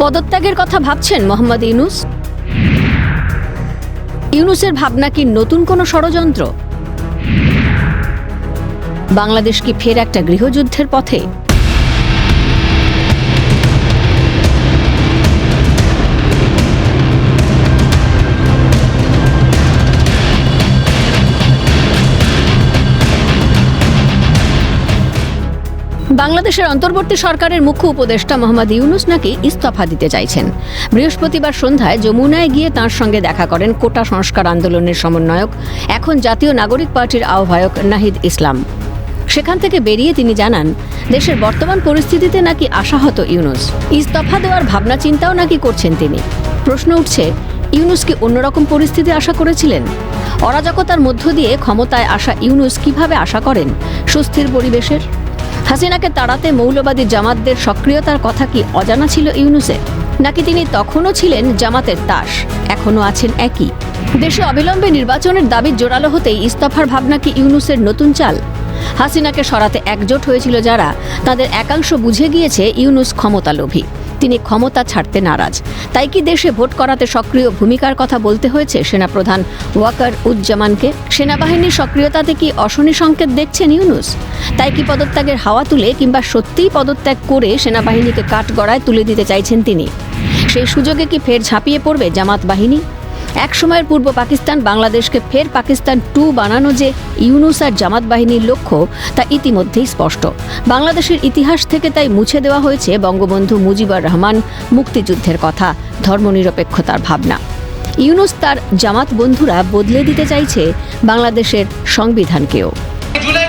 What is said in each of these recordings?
পদত্যাগের কথা ভাবছেন মোহাম্মদ ইউনুস? ইউনুসের ভাবনা কি নতুন কোনো ষড়যন্ত্র? বাংলাদেশ কি ফের একটা গৃহযুদ্ধের পথে? বাংলাদেশের অন্তর্বর্তী সরকারের মুখ্য উপদেষ্টা মোহাম্মদ ইউনুস নাকি ইস্তফা দিতে চাইছেন। বৃহস্পতিবার সন্ধ্যায় যমুনায় গিয়ে তাঁর সঙ্গে দেখা করেন কোটা সংস্কার আন্দোলনের সমন্বয়ক, এখন জাতীয় নাগরিক পার্টির আহ্বায়ক নাহিদ ইসলাম। সেখান থেকে বেরিয়ে তিনি জানান, দেশের বর্তমান পরিস্থিতিতে নাকি আশাহত ইউনুস। ইস্তফা দেওয়ার ভাবনা চিন্তাও নাকি করছেন তিনি। প্রশ্ন উঠছে, ইউনুস কি অন্যরকম পরিস্থিতি আশা করেছিলেন? অরাজকতার মধ্য দিয়ে ক্ষমতায় আসা ইউনুস কীভাবে আশা করেন? সুস্থির পরিবেশের হাসিনাকে তাড়াতে মৌলবাদী জামাতদের সক্রিয়তার কথা কি অজানা ছিল ইউনুসের? নাকি তিনি তখনও ছিলেন জামাতের তাস এখনও আছেন একই। দেশে অবিলম্বে নির্বাচনের দাবি জোরালো হতেই ইস্তফার ভাবনা কি ইউনুসের নতুন চাল? হাসিনাকে সরাতে একজোট হয়েছিল যারা, তাদের একাংশ বুঝে গিয়েছে ইউনুস ক্ষমতালোভী। তিনি ক্ষমতা ছাড়তে নারাজ। তাই কি দেশে ভোট করাতে সক্রিয় ভূমিকার কথা বলতে হয়েছে? সেনাপ্রধান ওয়াকার উজ্জামানকে। সেনাবাহিনীর সক্রিয়তাতে কি অশনি সংকেত দেখছেন ইউনুস? তাই কি পদত্যাগের হাওয়া তুলে কিংবা সত্যিই পদত্যাগ করে সেনাবাহিনীকে কাঠগড়ায় তুলে দিতে চাইছেন তিনি? সেই সুযোগে কি ফের ঝাঁপিয়ে পড়বে জামাত বাহিনী? এক সময়ের পূর্ব পাকিস্তান, বাংলাদেশকে ফের পাকিস্তান টু বানানো যে ইউনুস আর জামাত বাহিনীর লক্ষ্য, তা ইতিমধ্যেই স্পষ্ট। বাংলাদেশের ইতিহাস থেকে তাই মুছে দেওয়া হয়েছে বঙ্গবন্ধু মুজিবুর রহমান মুক্তিযুদ্ধের কথা, ধর্মনিরপেক্ষতার ভাবনা। ইউনুস তার জামাত বন্ধুরা বদলে দিতে চাইছে বাংলাদেশের সংবিধানকেও। জুলাই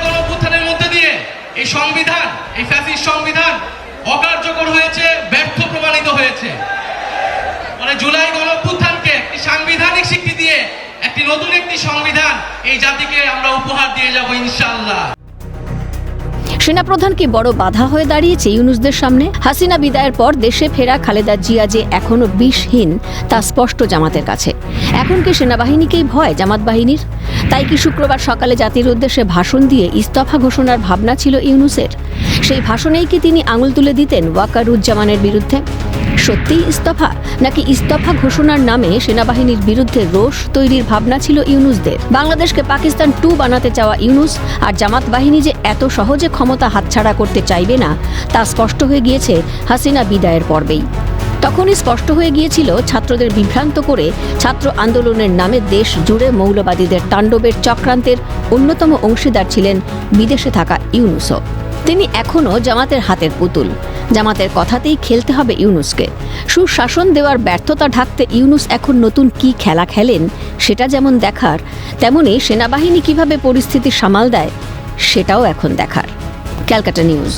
হয়েছে, ব্যর্থ প্রমাণিত হয়েছে। মানে জুলাই গণঅভ্যুত্থানকে একটি সাংবিধানিক স্বীকৃতি দিয়ে একটি নতুন একটি সংবিধান এই জাতিকে আমরা উপহার দিয়ে যাব ইনশাআল্লাহ। সেনাপ্রধান কি বড় বাধা হয়ে দাঁড়িয়েছে ইউনুসদের সামনে। হাসিনা বিদায়ের পর দেশে ফেরা খালেদা জিয়া যে এখনও বিষহীন, তা স্পষ্ট জামাতের কাছে। এখন কি সেনাবাহিনীকেই ভয় জামাত বাহিনীর? তাই কি শুক্রবার সকালে জাতির উদ্দেশ্যে ভাষণ দিয়ে ইস্তফা ঘোষণার ভাবনা ছিল ইউনুসের? সেই ভাষণেই কি তিনি আঙুল তুলে দিতেন ওয়াকারুজ্জামানের বিরুদ্ধে? সত্যিই ইস্তফা? নাকি ইস্তফা ঘোষণার নামে সেনাবাহিনীর বিরুদ্ধে রোষ তৈরির ভাবনা ছিল ইউনুসদের? বাংলাদেশকে পাকিস্তান টু বানাতে চাওয়া ইউনুস আর জামাত বাহিনী যে এত সহজে ক্ষমতা হাতছাড়া করতে চাইবে না, তা স্পষ্ট হয়ে গিয়েছে হাসিনা বিদায়ের পর্বেই। তখনই স্পষ্ট হয়ে গিয়েছিল ছাত্রদের বিভ্রান্ত করে ছাত্র আন্দোলনের নামে দেশ জুড়ে মৌলবাদীদের তাণ্ডবের চক্রান্তের অন্যতম অংশীদার ছিলেন বিদেশে থাকা ইউনুসও। তিনি এখনও জামাতের হাতের পুতুল। জামাতের কথাতেই খেলতে হবে ইউনুসকে। সুশাসন দেওয়ার ব্যর্থতা ঢাকতে ইউনুস এখন নতুন কি খেলা খেলেন, সেটা যেমন দেখার, তেমনি সেনাবাহিনী কীভাবে পরিস্থিতি সামাল দেয়, সেটাও এখন দেখার। Calcutta news.